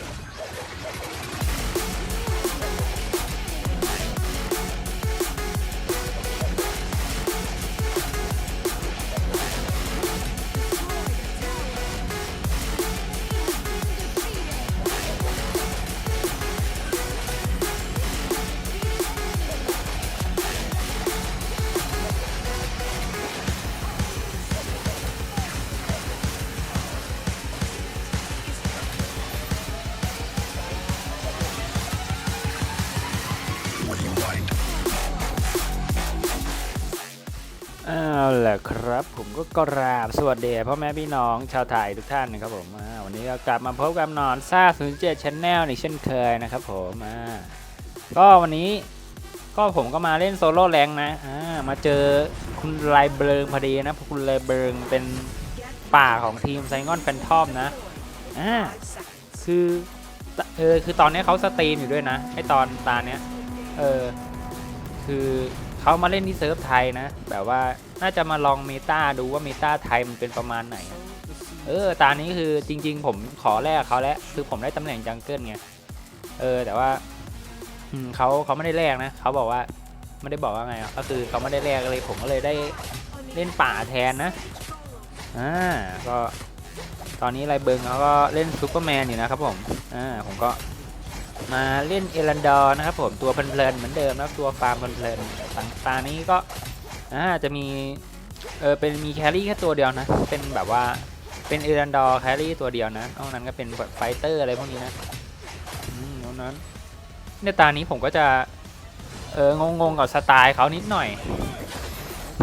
ハハハハ! เอาล่ะครับผมก็กราบสวัสดีพ่อแม่พี่น้องชาวไทยทุกท่านนะครับผมวันนี้ก็กลับมาพบกับนอนซ่า07 Channel อีกเช่นเคยนะครับผมก็วันนี้ก็ผมก็มาเล่นโซโล่แรงนะามาเจอคุณไลเบิงพอดีนะคุณไลเบิงเป็นป่าของทีมไซงอนแฟนทอมนะอ่าคือเออคือตอนนี้เขาสตรีมอยู่ด้วยนะไอตอนตาเนี้ยเออคือ เขามาเล่นที่เซิร์ฟไทยนะ แบบว่าน่าจะมาลองเมตาดูว่าเมตาไทยมันเป็นประมาณไหน เออ ตานี้คือจริง ๆ ผมขอแลกเขาแล้ว คือผมได้ตำแหน่งจังเกิลไง เออ แต่ว่าเขาเขาไม่ได้แลกนะ เขาบอกว่าไม่ได้บอกว่าไง ก็คือเขาไม่ได้แลกเลย ผมก็เลยได้เล่นป่าแทนนะ อ่า ก็ตอนนี้ไรเบิงเขาก็เล่นซูเปอร์แมนอยู่นะครับผม อ่า ผมก็ มาเล่นเอรันดอร์นะครับผมตัวเพลินๆเหมือนเดิมนะตัวฟาร์มเพลินๆต่างตานี้ก็อ่าจะมีเออเป็นมีแครี่แค่ตัวเดียวนะ เป็นแบบว่าเป็นเอรันดอร์แครี่ตัวเดียวนะนอกนั้นก็เป็นแบบไฟเตอร์อะไรพวกนี้นะอืมนอกนั้นในตานี้ผมก็จะเอองงๆกับสไตล์เขานิดหน่อย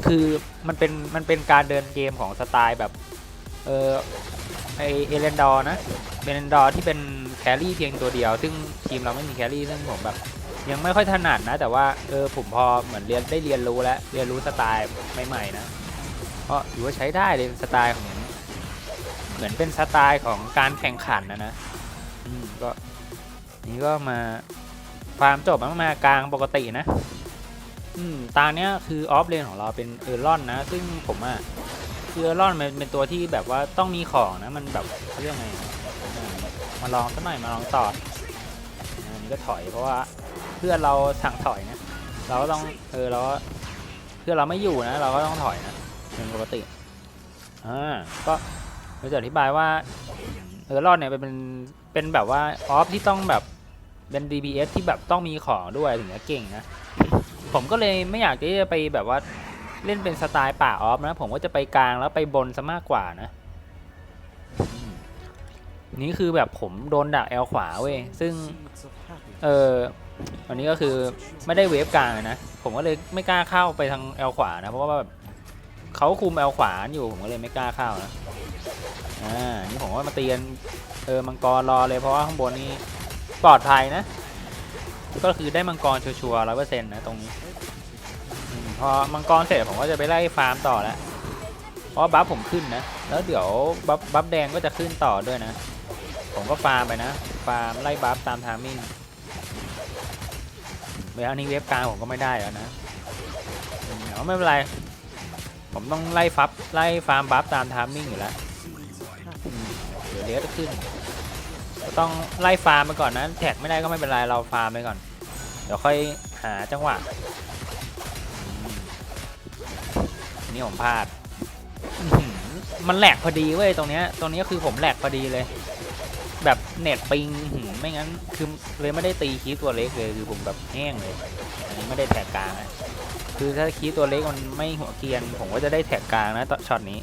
คือมันเป็นมันเป็นการเดินเกมของสไตล์แบบเออไอเอเรนดอร์นะเอเรนดอร์ที่เป็น รี่เพียงตัวเดียว ซึ่งทีมเราไม่มีแครี่ซึ่งผมแบบ ยังไม่ค่อยถนัดนะ แต่ว่าเออผมพอเหมือนเรียนได้เรียนรู้แล้วเรียนรู้สไตล์ใหม่ๆนะเพราะถือว่าใช้ได้เลยสไตล์ของเหมือนเป็นสไตล์ของการแข่งขันนะนะก็นี่ก็มาฟาร์มจบมามากลางปกตินะ อืมตาเนี้ยคือออฟเลนของเราเป็นเออร์ลอนนะ ซึ่งผมอะคือเออร์ลอนมันเป็นตัวที่แบบว่าต้องมีของนะ มันแบบเขาเรียกไง มาลองสักหน่อยมาลองต่ออันนี้ก็ถอยเพราะว่าเพื่อนเราสั่งถอยนะเราก็ต้องเออเราก็เพื่อนเราไม่อยู่นะ เราก็ต้องถอยนะเป็นปกติอ่าก็เราจะอธิบายว่าเออรอดเนี่ยเป็นเป็นแบบว่าออฟที่ต้องแบบเป็น DPS ที่แบบต้องมีของด้วยถึงจะเก่งนะผมก็เลยไม่อยากที่จะไปแบบว่าเล่นเป็นสไตล์ป่าออฟนะ ผมก็จะไปกลางแล้วไปบนซะมากกว่านะ นี่คือแบบผมโดนดักแอลขวาเว้ย ซึ่ง เอออันนี้ก็คือไม่ได้เวฟกลางนะ ผมก็เลยไม่กล้าเข้าไปทางแอลขวานะ เพราะว่าแบบเขาคุมแอลขวาอยู่ ผมก็เลยไม่กล้าเข้านะ อ่า นี่ผมว่ามาเตียน เออ มังกรรอเลยเพราะว่าข้างบนนี้ปลอดภัยนะ ก็คือได้มังกรชัวร์ร้อยเปอร์เซ็นต์นะตรงนี้ พอมังกรเสร็จผมก็จะไปไล่ฟาร์มต่อแล้ว เพราะบัฟผมขึ้นนะ แล้วเดี๋ยวบัฟบัฟแดงก็จะขึ้นต่อด้วยนะ ผมก็ฟาร์มไปนะ ฟาร์มไล่บัฟตามทามิ่งเวลานี้เว็บกลางผมก็ไม่ได้แล้วนะอืมแต่ว่าไม่เป็นไร ผมต้องไล่ฟับไล่ฟาร์มบัฟตามทามิ่งอยู่แล้วเดี๋ยวเดี๋ยวจะขึ้นต้องไล่ฟาร์มไปก่อนนะแท็กไม่ได้ก็ไม่เป็นไรเราฟาร์มไปก่อน เดี๋ยวค่อยหาจังหวะนี่ผมพลาด มันแหลกพอดีเว้ยตรงเนี้ยตรงนี้คือผมแหลกพอดีเลย แบบเน็ตปิงหืมไม่งั้นคือเลยไม่ได้ตีคีตัวเล็กเลยคือผมแบบแห้งเลย อันนี้ไม่ได้แท็กกลางนะคือถ้าคีตัวเล็กมันไม่หัวเกียน ผมก็จะได้แท็กกลางนะตอช็อตนี้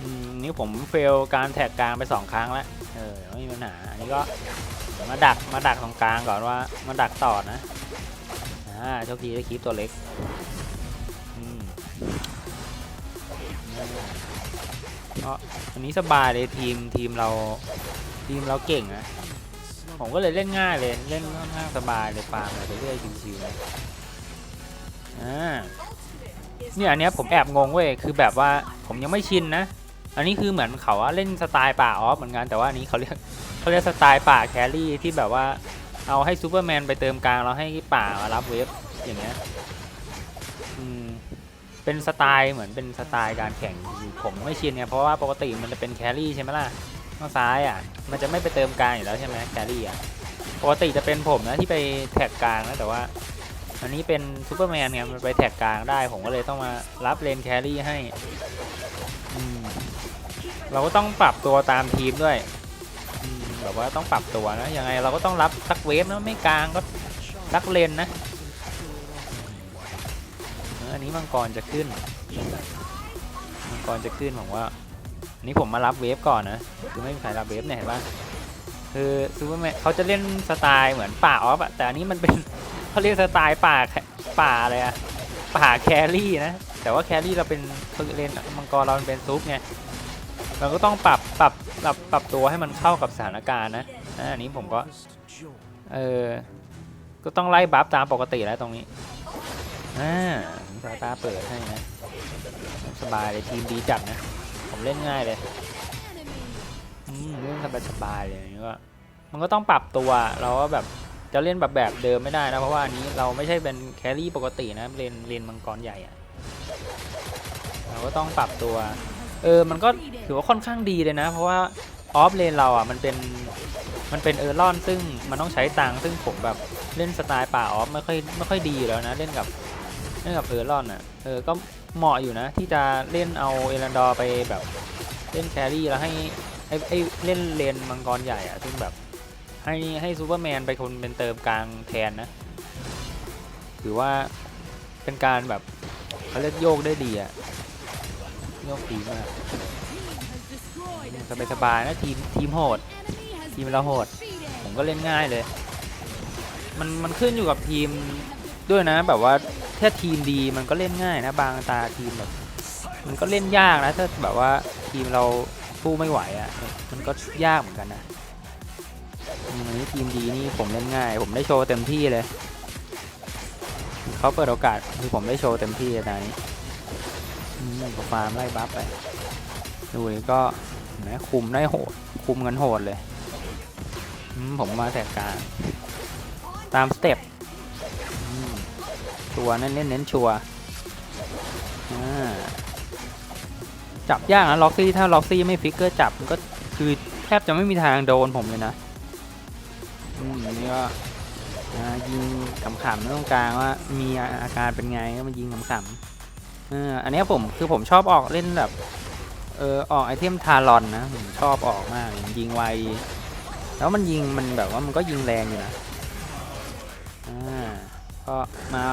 อืมนี่ผมเฟลการแท็กกลางไปสองครั้งแล้วเออไม่มีปัญหาอันนี้ก็มาดักมาดักตรงกลางก่อนว่ามาดักต่อนะอ่าโชคดีได้คีย์ตัวเล็ก ก็อันนี้สบายเลยทีมทีมเราทีมเราเก่งนะผมก็เลยเล่นง่ายเลยเล่นค่อนข้างสบายเลยฟาร์มไปเรื่อยชิวๆนะอ่าเนี่ยอันเนี้ยผมแอบงงเว้ยคือแบบว่าผมยังไม่ชินนะ อันนี้คือเหมือนเขาว่าเล่นสไตล์ป่าออฟเหมือนกันแต่ว่าอันนี้เขาเรียกเขาเรียกสไตล์ป่าแครี่ที่แบบว่าเอาให้ซูเปอร์แมนไปเติมกลางแล้วให้ป่ามารับเวฟอย่างเงี้ย เป็นสไตล์เหมือนเป็นสไตล์การแข่งผมไม่ชินไงเพราะว่าปกติมันจะเป็นแครี่ใช่ไหมล่ะข้างซ้ายอะมันจะไม่ไปเติมกลางอยู่แล้วใช่ไหมแครี่อะปกติจะเป็นผมนะที่ไปแท็กกลางนะแต่ว่า อันนี้เป็นซูเปอร์แมนไงมันไปแท็กกลางได้ผมก็เลยต้องมารับเลนแครี่ให้เราก็ต้องปรับตัวตามทีมด้วยแบบว่าต้องปรับตัวนะยังไงเราก็ต้องรับสักเวฟนะไม่กลางก็สักเลนนะ อันนี้มังกรจะขึ้น มังกรจะขึ้นผมว่าอันนี้ผมมารับเวฟก่อนนะคือไม่มีใครรับเวฟเนี่ยเห็นปะคือซูเปอร์แมนเขาจะเล่นสไตล์เหมือนป่าออฟอะแต่อันนี้มันเป็นเขาเรียกสไตล์ป่าป่าอะไรอะป่าแครี่นะแต่ว่าแครี่เราเป็นเล่นมังกรเราเป็นซุปไงเราก็ต้องปรับปรับปรับปรับตัวให้มันเข้ากับสถานการณ์นะอันนี้ผมก็เออก็ต้องไล่บัฟตามปกติแล้วตรงนี้อ่าาตาเปิดให้นะ สบายเลยทีมดีจัดนะ ผมเล่นง่ายเลยเล่นสบายสบายเลยนี่ก็มันก็ต้องปรับตัวเราก็แบบจะเล่นแบบแบบเดิมไม่ได้นะ เพราะว่าอันนี้เราไม่ใช่เป็นแครี่ปกตินะเลนเลนมังกรใหญ่อะเราก็ต้องปรับตัว เออมันก็ถือว่าค่อนข้างดีเลยนะ เพราะว่าออฟเลนเราอะมันเป็นมันเป็นเออร์ลอนซึ่งมันต้องใช้ตังซึ่งผมแบบเล่นสไตล์ป่าออฟไม่ค่อยไม่ค่อยดีแล้วนะ เล่นกับ เล่นกับเออร์ลอนอะ เออ ก็เหมาะอยู่นะ ที่จะเล่นเอาเอรันดอร์ไปแบบเล่นแครี่แล้วให้ให้ให้เล่นเลนมังกรใหญ่อะซึ่งแบบให้ให้ซูเปอร์แมนไปคนเป็นเติมกลางแทนนะถือว่าเป็นการแบบเขาเรียกโยกได้ดีอะโยกดีมากสบายสบายๆนะทีมทีมโหด ทีมเราโหด ผมก็เล่นง่ายเลย มันมันขึ้นอยู่กับทีมด้วยนะแบบว่า ถ้าทีมดีมันก็เล่นง่ายนะ บางตาทีมแบบ มันก็เล่นยากนะ ถ้าแบบว่าทีมเราสู้ไม่ไหวอะ่ะ มันก็ยากเหมือนกันนะอันนี้ทีมดีนี่ผมเล่นง่าย ผมได้โชว์เต็มที่เลยเขาเปิดโอกาสคือผมได้โชว์เต็มที่เลยนะนี้อืมก็ฟาร์มไล่บัฟไปดูนี่ก็นะคุมได้โหด คุมกันโหดเลย ผมมาแตกกางตามสเต็ป ชัวเน้นเน้นเน้นชัวจับยากนะล็อกซี่ถ้าล็อกซี่ไม่ฟิกเกอร์จับมันก็คือแทบจะไม่มีทางโดนผมเลยนะอืมอันนี้ก็ยิงขำๆตรงกลางว่ามีอาการเป็นไงก็มายิงขำๆอออันนี้ผมคือผมชอบออกเล่นแบบเออออกไอเทมทารอนนะผมชอบออกมากยยิงไวแล้วมันยิงมันแบบว่ามันก็ยิงแรงอยู่นะอ่า ก็มา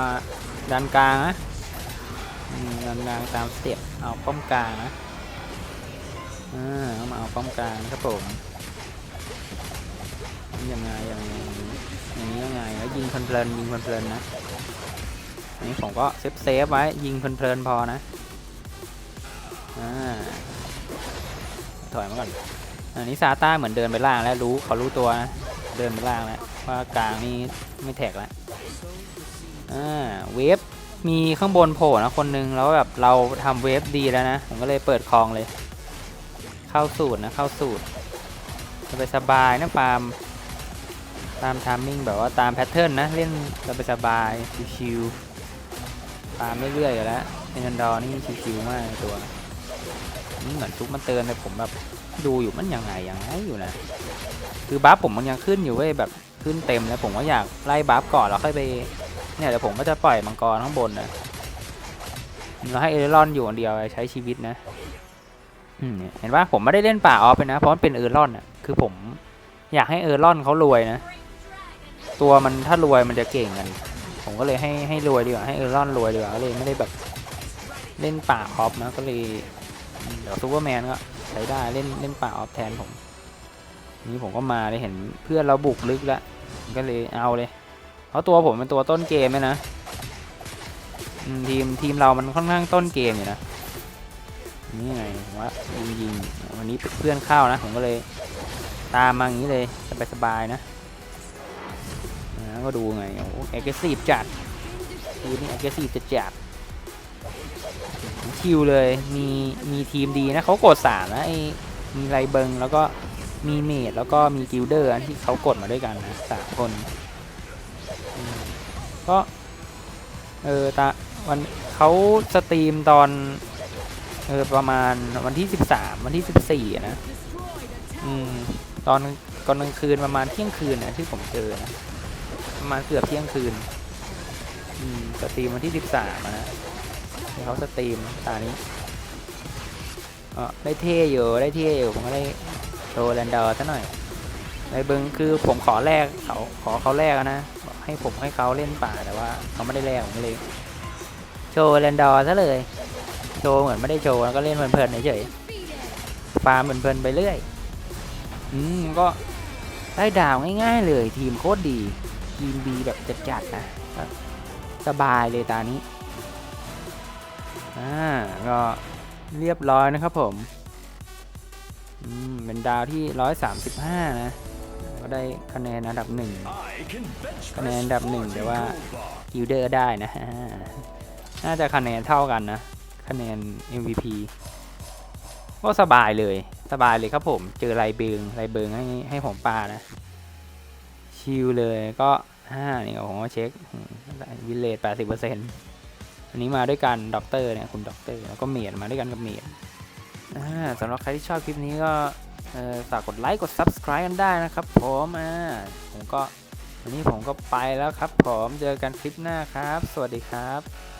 ดันกลางนะดันกลางตามสเต็ปเอาป้อมกลางนะอ่ามาเอาป้อมกลางครับผมยังไงยังไงอย่างนี้ยังไงแล้วยิงเพลินๆยิงเพลินๆนะอันนี้ผมก็เซฟเซฟไว้ยิงเพลินๆพอนะอ่าถอยมาก่อนอันนี้ซาต้าเหมือนเดินไปล่างแล้วรู้เขารู้ตัวนะเดินไปล่างแล้วว่ากลางนี่ไม่แท็กแล้ว อ่าเวฟมีข้างบนโผล่นะคนนึงแล้วแบบเราทำเวฟดีแล้วนะ ผมก็เลยเปิดคลองเลย เข้าสูตรนะเข้าสูตรสบายสบายนะฟาร์มตามทามมิ่งแบบว่าตามแพทเทิร์นนะ เล่นสบายสบายชิวๆฟามเรื่อยๆอยู่แล้วเอนันดอร์นี่ชิวๆมากตัวนี่เหมือนทุกมันเตือนเลยผมแบบดูอยู่มันยังไงยังไงอยู่นะคือบัฟผมมันยังขึ้นอยู่เว้ยแบบขึ้นเต็มแล้วผมก็อยากไล่บัฟก่อนแล้วค่อยไป เนี่ยเดี๋ยวผมก็จะปล่อยมังกรข้างบนนะเราให้เอเรอนอยู่คนเดียวใช้ชีวิตนะเห็นปะผมไม่ได้เล่นป่าออฟไปนะเพราะมันเป็นเออร์ลอนอะคือผมอยากให้เออร์ลอนเขารวยนะ ตัวมันถ้ารวยมันจะเก่งกัน ผมก็เลยให้ให้รวยดีกว่าให้เออร์ลอนรวยดีกว่าก็เลยไม่ได้แบบเล่นป่าออฟนะก็เลยเดี๋ยวซูเปอร์แมนก็ใช้ได้เล่นเล่นป่าออฟแทนผม นี่ผมก็มาเลยเห็นเพื่อนเราบุกลึกแล้วก็เลยเอาเลย เพราะตัวผมเป็นตัวต้นเกมเลยนะทีมทีมเรามันค่อนข้างต้นเกมอยู่นะนี่ไงว่ายิงยิงวันนี้เพื่อนเข้านะ ผมก็เลยตามมาอย่างนี้เลยสบายสบายนะนะก็ดูไงโอ้เอ็กซ์ซีฟจัดทีมนี้เอ็กซ์ซีฟจะจัดคิวเลยมีมีทีมดีนะเขากดสามนะไอมีไรเบิงแล้วก็มีเมดแล้วก็มีกิลเดอร์ที่เขากดมาด้วยกันนะสามคน ก็เออตาวันเขาสตรีมตอนเออประมาณวันที่ 13 วันที่ 14 นะ อืม ตอนตอนกลางคืนประมาณเที่ยงคืนนะที่ผมเจอนะประมาณเกือบเที่ยงคืน อืมสตรีมวันที่สิบสามนะเขาสตรีมตานี้เออได้เท่อยู่ได้เท่อยู่ผมก็ได้โชว์แลนดอร์ซะหน่อยในเบิงคือผมขอแลกเขาขอเขาแลกนะ ให้ผมให้เขาเล่นป่าแต่ว่าเขาไม่ได้แลกผมเลยโชว์แลนดอร์ซะเลย โชว์เหมือนไม่ได้โชว์แล้วก็เล่นเพลินๆเฉยๆฟาร์มเพลินๆไปเรื่อย อืมก็ได้ดาวง่าย ๆ เลยทีมโคตรดี ทีมบีแบบจัดๆนะสบายเลยตานี้ อ่า ก็เรียบร้อยนะครับผม อืม เป็นดาวที่ร้อยสามสิบห้านะ ก็ได้คะแนนอันดับหนึ่งคะแนนอันดับหนึ่งแต่ว่ากิลเดอร์ได้นะ น่าจะคะแนนเท่ากันนะ คะแนน MVP ก็สบายเลยสบายเลยครับผม เจอไรเบิงไรเบิงให้ให้ผมปานะ ชิลเลยก็ห้านี่ผมก็เช็ควิเลตแปดสิบเปอร์เซ็นต์อันนี้มาด้วยกันด็อกเตอร์เนี่ยคุณด็อกเตอร์แล้วก็เมียดมาด้วยกันกับเมียดอ่าสำหรับใครที่ชอบคลิปนี้ก็ เออฝากกดไลค์กด Subscribe กันได้นะครับผมอ่าผมก็วันนี้ผมก็ไปแล้วครับผมเจอกันคลิปหน้าครับ สวัสดีครับ